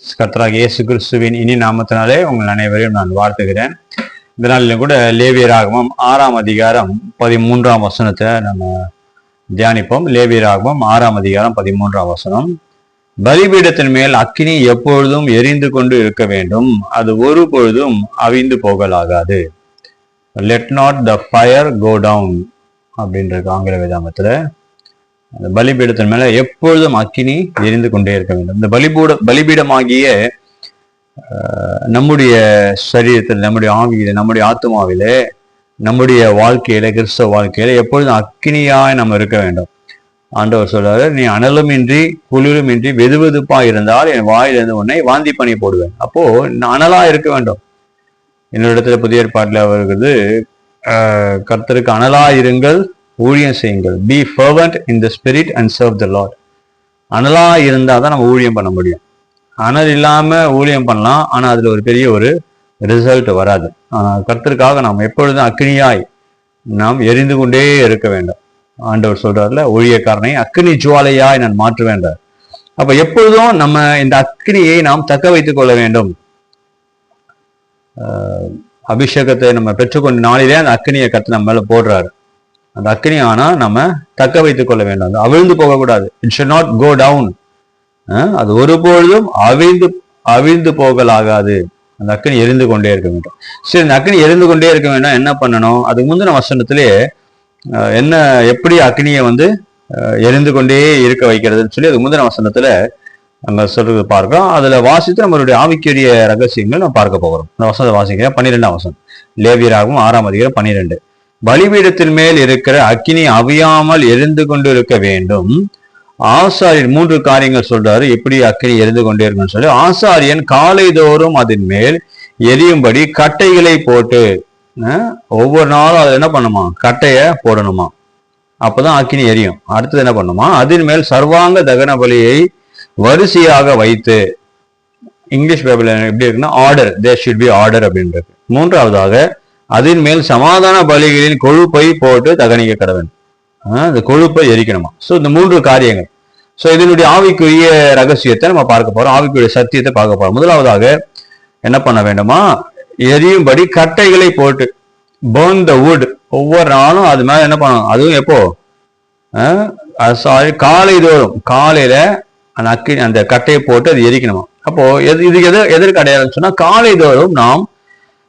கர்த்தராக இயேசு கிறிஸ்துவின் இனி நாமத்தினாலே உங்கள் அனைவரையும் நான் வாழ்த்துகிறேன். இந்த நாளிலும் கூட லேவியராகமம் ஆறாம் அதிகாரம் பதிமூன்றாம் வசனத்தை நம்ம தியானிப்போம். லேவியராகமம் ஆறாம் அதிகாரம் பதிமூன்றாம் வசனம். பலிபீடத்தின் மேல் அக்கினி எப்பொழுதும் எரிந்து கொண்டு இருக்க வேண்டும். அது ஒரு பொழுதும் அவிந்து போகலாகாது. Let not the fire go down அப்படின்றது ஆங்கில விதாமத்தில் அந்த பலிபீடத்தின் மேல எப்பொழுதும் அக்கினி எரிந்து கொண்டே இருக்க வேண்டும். இந்த பலிபீட பலிபீடமாகிய நம்முடைய சரீரத்தில் நம்முடைய ஆவியில நம்முடைய ஆத்மாவிலே நம்முடைய வாழ்க்கையில கிறிஸ்தவ வாழ்க்கையில எப்பொழுதும் அக்கினியாய் நம்ம இருக்க வேண்டும். ஆண்டவர் சொல்றாரு நீ அனலுமின்றி குளிருமின்றி வெதுவெதுப்பா இருந்தால் என் வாயிலிருந்து உன்னை வாந்தி பண்ணி போடுவேன். அப்போ நான் அனலா இருக்க வேண்டும். என்னோட இடத்துல புதிய ஏற்பாட்டில் வருகிறது ஆஹ், கர்த்தருக்கு அனலா இருங்கள் ஊழியம் செய்யுங்கள். Be fervent in the spirit and serve the Lord அனலாக இருந்தால் தான் நம்ம ஊழியம் பண்ண முடியும். அனல் இல்லாமல் ஊழியம் பண்ணலாம். ஆனால் அதில் ஒரு பெரிய ஒரு ரிசல்ட் வராது. ஆனா நாம் எப்பொழுதும் அக்னியாய் நாம் எரிந்து கொண்டே இருக்க வேண்டும். ஆண்டவர் சொல்றாருல ஊழியக்காரனை அக்னி ஜுவாலையாய் நான் மாற்ற வேண்டாம். அப்ப எப்பொழுதும் நம்ம இந்த அக்னியை நாம் தக்க வைத்துக் கொள்ள வேண்டும். அபிஷேகத்தை நம்ம பெற்றுக்கொண்ட நாளிலே அந்த அக்னியை கத்து நம்ம மேல போடுறாரு. அந்த அக்னி ஆனா நம்ம தக்க வைத்துக் கொள்ள வேண்டும். அது அவிழ்ந்து போகக்கூடாது. It should not go down அது ஒருபொழுதும் அவிழ்ந்து அவிழ்ந்து போகலாகாது. அந்த அக்னி எரிந்து கொண்டே இருக்க வேண்டும். சரி இந்த அக்னி எரிந்து கொண்டே இருக்க வேண்டாம் என்ன பண்ணணும்? அதுக்கு முந்தின வசனத்திலேயே என்ன எப்படி அக்னியை வந்து எரிந்து கொண்டே இருக்க வைக்கிறதுன்னு சொல்லி அதுக்கு முந்தின வசனத்துல நம்ம சொல்றது பார்க்கிறோம். அதுல வாசித்து நம்மளுடைய ஆவிக்குரிய ரகசியங்கள் நம்ம பார்க்க போகிறோம். அந்த வசனத்தை வாசிக்கிறேன். பன்னிரெண்டாம் வசனம். லேவியராகவும் ஆறாம் அதிகாரம் பன்னிரெண்டு. பலிபீடத்தின் மேல் இருக்கிற அக்கினி அவியாமல் எரிந்து கொண்டு இருக்க வேண்டும். ஆசாரியன் மூன்று காரியங்கள் சொல்றாரு. எப்படி அக்கினி எரிந்து கொண்டே இருக்குன்னு சொல்லி ஆசாரியன் காலைதோறும் அதன் மேல் எரியும்படி கட்டைகளை போட்டு ஒவ்வொரு நாளும் அதை என்ன பண்ணுமா? கட்டைய போடணுமா? அப்பதான் அக்கினி எரியும். அடுத்தது என்ன பண்ணுமா? அதன் மேல் சர்வாங்க தகன பலியை வரிசையாக வைத்து இங்கிலீஷ் பைபிள் எப்படி இருக்குன்னா order there should be order அப்படின்றது. மூன்றாவதாக அதன் மேல் சமாதான பலிகளின் கொழுப்பை போட்டு தகனிக்க கடவன். இந்த கொழுப்பை எரிக்கணுமா? ஸோ இந்த மூன்று காரியங்கள். ஸோ இதனுடைய ஆவிக்குரிய ரகசியத்தை நம்ம பார்க்க போறோம். ஆவிக்குரிய சத்தியத்தை பார்க்க போறோம். முதலாவதாக என்ன பண்ண வேண்டுமா? எரியும்படி கட்டைகளை போட்டு பர்ன் த வுட் ஒவ்வொரு நாளும் அது மேலே என்ன பண்ணணும்? அதுவும் எப்போ? சாரி காலை தோறும். காலையில அந்த அக்கி அந்த கட்டையை போட்டு அது எரிக்கணுமா? அப்போ எது இது எது எதற்கு அடையாளம் சொன்னா காலை தோறும் நாம்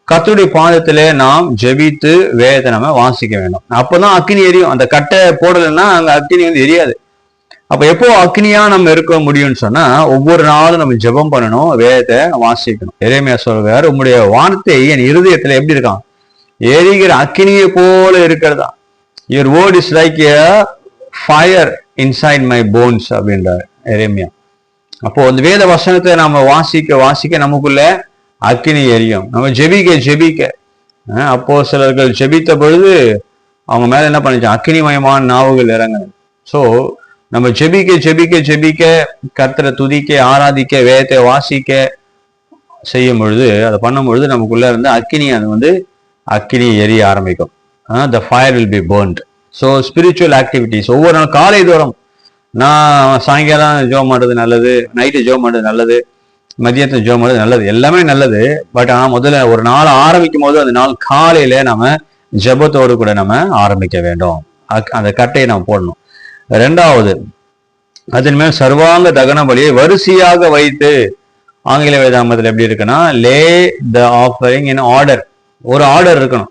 கத்துடைய பாதத்திலே நாம் ஜெபித்து வேதத்தை நம்ம வாசிக்க வேண்டும். அப்பதான் அக்னி எரியும். அந்த கட்டை போடலைன்னா அங்க அக்னி வந்து எரியாது. அப்ப எப்போ அக்னியா நம்ம இருக்க முடியும்னு சொன்னா ஒவ்வொரு நாளும் நம்ம ஜெபம் பண்ணணும் வேதத்தை வாசிக்கணும். எரேமியா சொல்வார் உங்களுடைய வானத்தை என் இருதயத்துல எப்படி இருக்கான்? எரிகிற அக்னியை போல இருக்கிறதா? Your word is like a fire inside my bones அப்படின்றார் எரேமியா. அப்போ அந்த வேத வசனத்தை நாம வாசிக்க வாசிக்க நமக்குள்ள அக்கினி எரியும். நம்ம ஜெபிக்க ஜெபிக்க. அப்போ சிலர்கள் ஜெபித்த பொழுது அவங்க மேல என்ன பண்ணிச்சு? அக்கினிமயமான நாவுகள் இறங்குது. ஸோ நம்ம ஜெபிக்க ஜெபிக்க ஜெபிக்க கர்த்தரை துதிக்க ஆராதிக்க வேதத்தை வாசிக்க செய்யும் பொழுது அதை பண்ணும் பொழுது நமக்குள்ள இருந்து அக்கினி அது வந்து அக்கினி எரிய ஆரம்பிக்கும். The fire will be burned so spiritual activities ஒவ்வொரு நாள் காலை தோறும் நான் சாயங்காலம் ஜோம் பண்ணுறது நல்லது நைட்டு ஜோம் பண்ணுறது நல்லது. மதியத்தில் ஜோம் பண்ணுறது நல்லது. எல்லாமே நல்லது. பட் ஆனால் முதல்ல ஒரு நாள் ஆரம்பிக்கும் போது அந்த நாள் காலையில நம்ம ஜெபத்தோடு கூட நம்ம ஆரம்பிக்க வேண்டும். அக்- அந்த கட்டையை நம்ம போடணும். ரெண்டாவது அதன் மேல் சர்வாங்க தகன பலியை வரிசையாக வைத்து ஆங்கில வேதாமத்தில் எப்படி இருக்குன்னா lay the offering in order ஒரு ஆர்டர் இருக்கணும்.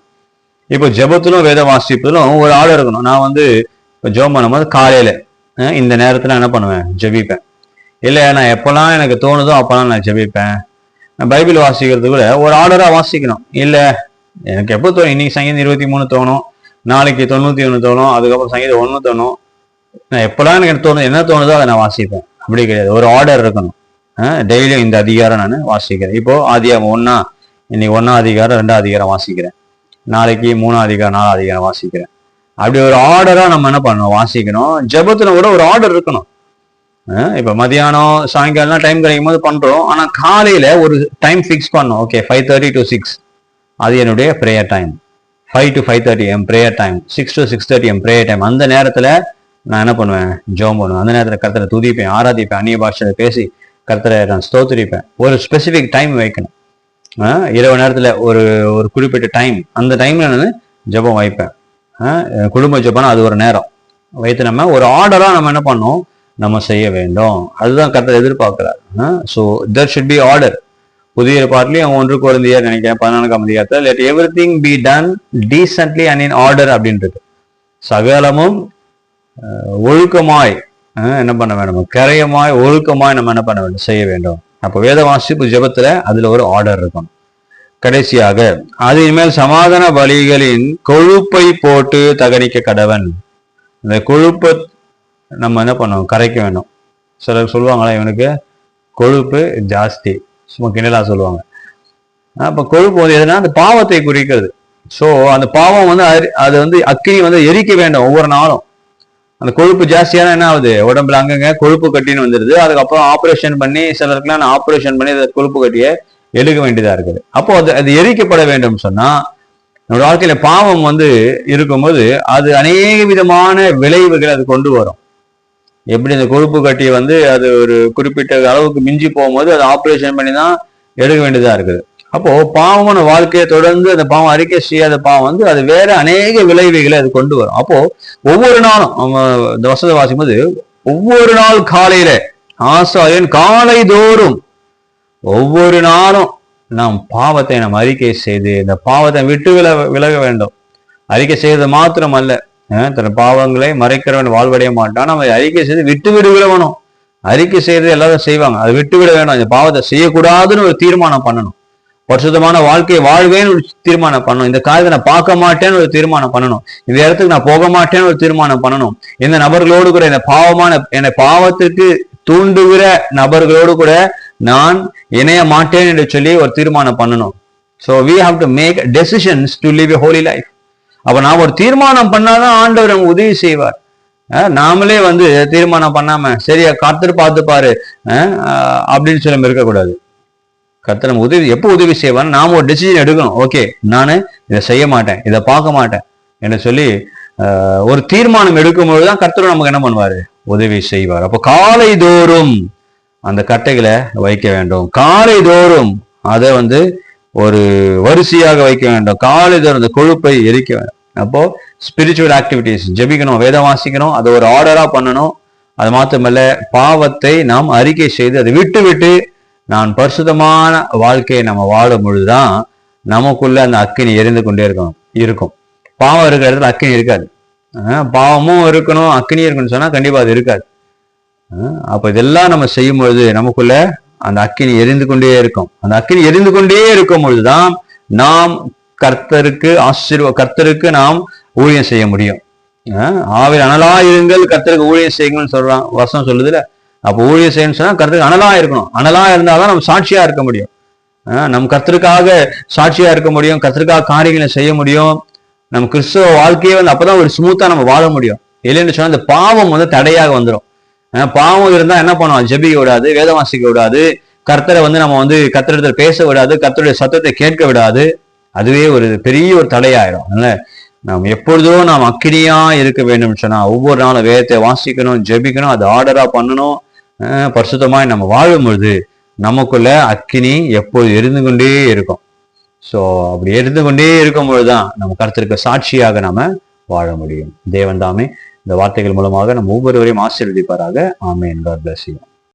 இப்போ ஜெபத்திலும் வேத வாசிப்பதிலும் ஒரு ஆர்டர் இருக்கணும். நான் வந்து ஜோம் ஜெபம் பண்ணும்போது காலையில இந்த நேரத்தில் என்ன பண்ணுவேன்? ஜெபிப்பேன். இல்லை நான் எப்போல்லாம் எனக்கு தோணுதோ அப்போல்லாம் நான் ஜெபிப்பேன். பைபிள் வாசிக்கிறது கூட ஒரு ஆர்டராக வாசிக்கணும். இல்லை எனக்கு எப்போ தோணும்? இன்னைக்கு சங்கீதம் இருபத்தி மூணு தோணும். நாளைக்கு தொண்ணூற்றி ஒன்று தோணும். அதுக்கப்புறம் சங்கீதம் ஒன்று தோணும். நான் எப்போல்லாம் எனக்கு தோணுது என்ன தோணுதோ அதை நான் வாசிப்பேன். அப்படி கிடையாது. ஒரு ஆர்டர் இருக்கணும். டெய்லியும் இந்த அதிகாரம் நான் வாசிக்கிறேன். இப்போ அதிகாரம் ஒன்னா இன்னைக்கு ஒண்ணா அதிகாரம் ரெண்டாம் அதிகாரம் வாசிக்கிறேன். நாளைக்கு மூணாம் அதிகாரம் நாலாம் அதிகாரம் வாசிக்கிறேன். அப்படி ஒரு ஆர்டரா நம்ம என்ன பண்ணணும்? வாசிக்கணும். ஜெபத்துல கூட ஒரு ஆர்டர் இருக்கணும். இப்ப மதியானம் சாயங்காலம் டைம் கிடைக்கும் போது பண்றோம். ஆனா காலையில ஒரு டைம் ஃபிக்ஸ் பண்ணும். Okay five thirty to six அது என்னுடைய prayer time five to five thirty am prayer time six to six thirty am prayer time அந்த நேரத்துல நான் என்ன பண்ணுவேன்? ஜோம் பண்ணுவேன். அந்த நேரத்துல கருத்துல துதிப்பேன் ஆராதிப்பேன் அந்நிய பாஷையில பேசி கர்த்தரை நான் ஸ்தோத்திரிப்பேன். ஒரு ஸ்பெசிஃபிக் டைம் வைக்கணும். இரவு நேரத்துல ஒரு ஒரு குறிப்பிட்ட டைம் அந்த டைம்ல நான் ஜெபம் வைப்பேன். குடும்ப ஜெபம்னா அது ஒரு நேரம். வைத்து நம்ம ஒரு ஆர்டரா நம்ம என்ன பண்ணோம்? நம்ம செய்ய வேண்டும். அதுதான் கர்த்தர் எதிர்பார்க்கிறார். So that should be order புதிய பாட்டிலையும் ஒன்று குழந்தையர் நினைக்கிறேன் பதினான்காம் அதிகாரத்தில் let everything be done decently and in order அப்படின்றது. சகலமும் ஒழுக்கமாய் என்ன பண்ண வேண்டும்? கரையமாய் ஒழுக்கமாய் நம்ம என்ன பண்ண வேண்டும்? செய்ய வேண்டும். அப்போ வேத வாசிப்பு ஜெபத்துல அதுல ஒரு ஆர்டர் இருக்கும் கடைசியாக அது இனிமேல் சமாதான பலிகளின் கொழுப்பை போட்டு தகனிக்க கடவன். இந்த கொழுப்பை நம்ம என்ன பண்ணணும் கரைக்க வேணும். சிலர் சொல்லுவாங்களா இவனுக்கு கொழுப்பு ஜாஸ்தி. சும்மா கிண்டலாக சொல்லுவாங்க. அப்போ கொழுப்பு வந்து எதுனா அந்த பாவத்தை குறிக்கிறது. ஸோ அந்த பாவம் வந்து அரி- அது வந்து அக்கினி வந்து எரிக்க வேண்டும் ஒவ்வொரு நாளும். அந்த கொழுப்பு ஜாஸ்தியான என்ன ஆகுது? உடம்புல அங்கங்க கொழுப்பு கட்டின்னு வந்துடுது அதுக்கப்புறம் ஆப்ரேஷன் பண்ணி சிலருக்குலாம் ஆப்ரேஷன் பண்ணி அந்த கொழுப்பு கட்டியை எழுக வேண்டியதாக இருக்குது. அப்போ அது அது எரிக்கப்பட வேண்டும் சொன்னால் நம்மளோட வாழ்க்கையில பாவம் வந்து இருக்கும்போது அது அநேக விதமான விளைவுகள் அது கொண்டு வரும். எப்படி அந்த கொழுப்பு கட்டி வந்து அது ஒரு குறிப்பிட்ட அளவுக்கு மிஞ்சி போகும்போது அது ஆப்ரேஷன் பண்ணி தான் எடுக்க வேண்டியதாக இருக்குது. அப்போ பாவமான வாழ்க்கையை தொடர்ந்து அந்த பாவம் அறிக்கை செய்யாத பாவம் வந்து அது வேற அநேக விளைவுகளை அது கொண்டு வரும். அப்போ ஒவ்வொரு நாளும் இந்த வசதி வாசிக்கும் போது ஒவ்வொரு நாள் காலையில ஆசாரியன் காலை தோறும் ஒவ்வொரு நாளும் நாம் பாவத்தை நாம் அறிக்கை செய்து இந்த பாவத்தை விட்டு வில விலக வேண்டும். அறிக்கை செய்வது மாத்திரம் அல்ல தன் பாவங்களை மறைக்கிறவன் வாழ்வடைய மாட்டான். நம்ம அறிக்கை செய்து விட்டு விட வேணும் அறிக்கை செய்யறது எல்லாரும் செய்வாங்க. அதை விட்டு விட வேணும். இந்த பாவத்தை செய்யக்கூடாதுன்னு ஒரு தீர்மானம் பண்ணணும். பரிசுத்தமான வாழ்க்கையை வாழ்வேன்னு ஒரு தீர்மானம் பண்ணணும். இந்த காரியத்தை நான் பார்க்க மாட்டேன்னு ஒரு தீர்மானம் பண்ணணும். இந்த இடத்துக்கு நான் போக மாட்டேன்னு ஒரு தீர்மானம் பண்ணணும். இந்த நபர்களோடு கூட இந்த பாவமான என்னை பாவத்திற்கு தூண்டுகிற நபர்களோடு கூட நான் இணைய மாட்டேன் என்று சொல்லி ஒரு தீர்மானம் பண்ணணும். So we have to make decisions to live a holy life அப்ப நான் ஒரு தீர்மானம் பண்ணாதான் ஆண்டவர் நமக்கு உதவி செய்வார். நாமளே வந்து தீர்மானம் பண்ணாம சரியா காத்திரு பார்த்துப்பாரு அப்படின்னு சொல்லி இருக்கக்கூடாது. கர்த்தர் நம்ம உதவி எப்போ உதவி செய்வார் நாம ஒரு டெசிஷன் எடுக்கணும். ஓகே நான் இதை செய்ய மாட்டேன் இதை பார்க்க மாட்டேன் என்று சொல்லி ஒரு தீர்மானம் எடுக்கும்போது தான் கர்த்தர் நமக்கு என்ன பண்ணுவாரு? உதவி செய்வார். அப்போ காலை தோறும் அந்த கட்டைகளை வைக்க வேண்டும். காலை தோறும் அதை வந்து ஒரு வரிசையாக வைக்க வேண்டும். காலை அந்த கொழுப்பை எரிக்க வேண்டும். அப்போ ஸ்பிரிச்சுவல் ஆக்டிவிட்டிஸ் ஜெபிக்கணும் வேதம் வாசிக்கணும் அதை ஒரு ஆர்டரா பண்ணணும். அது மாத்திரமல்ல பாவத்தை நாம் அறிக்கை செய்து அதை விட்டு விட்டு நான் பரிசுதமான வாழ்க்கையை நம்ம வாழும் பொழுதுதான் நமக்குள்ள அந்த அக்கினி எரிந்து கொண்டே இருக்கணும் இருக்கும். பாவம் இருக்கிற இடத்துல அக்கினி இருக்காது. பாவமும் இருக்கணும் அக்கினி இருக்கணும்னு சொன்னா கண்டிப்பா அது இருக்காது. அப்ப இதெல்லாம் நம்ம செய்யும் பொழுது நமக்குள்ள அந்த அக்கினி எரிந்து கொண்டே இருக்கும். அந்த அக்கினி எரிந்து கொண்டே இருக்கும் பொழுதுதான் நாம் கர்த்தருக்கு ஆசீர்வ கர்த்தருக்கு நாம் ஊழியம் செய்ய முடியும். ஆஹ் ஆவில் அனலா இருங்கள் கர்த்தருக்கு ஊழியம் செய்யுங்கன்னு சொல்றான் வசனம் சொல்லுதுல. அப்போ ஊழியம் செய்யணும்னு சொன்னா கர்த்தருக்கு அனலா இருக்கணும். அனலா இருந்தாதான் நம்ம சாட்சியா இருக்க முடியும். நம் கர்த்தருக்காக சாட்சியா இருக்க முடியும் கர்த்தருக்காக காரியங்களை செய்ய முடியும். நம்ம கிறிஸ்துவ வாழ்க்கையே வந்து அப்பதான் ஒரு ஸ்மூத்தா நம்ம வாழ முடியும். இல்லைன்னு சொன்னா இந்த பாவம் வந்து தடையாக வந்துடும் பாவம் இருந்தா என்ன பண்ணுவோம் ஜெபிக்க விடாது வேதம் வாசிக்க விடாது கர்த்தரை வந்து நம்ம வந்து கர்த்தரிடத்துல பேச விடாது கர்த்தருடைய சத்தத்தை கேட்க விடாது. அதுவே ஒரு பெரிய ஒரு தடையாயிடும் அதனால நாம் எப்பொழுதும் நாம் அக்கினியா இருக்க வேண்டும் சொன்னா ஒவ்வொரு நாளும் வேதத்தை வாசிக்கணும் ஜெபிக்கணும் அது ஆர்டரா பண்ணணும். பரிசுத்தமாய் நம்ம வாழும் பொழுது நமக்குள்ள அக்கினி எப்போது எரிந்து கொண்டே இருக்கும். ஸோ அப்படி எரிந்து கொண்டே இருக்கும் பொழுதுதான் நம்ம கருத்திற்கு சாட்சியாக நாம வாழ முடியும். தேவன் தாமே இந்த வார்த்தைகள் மூலமாக நம்ம ஒவ்வொருவரையும் ஆசீர்வதிப்பாராக. ஆமென். God bless you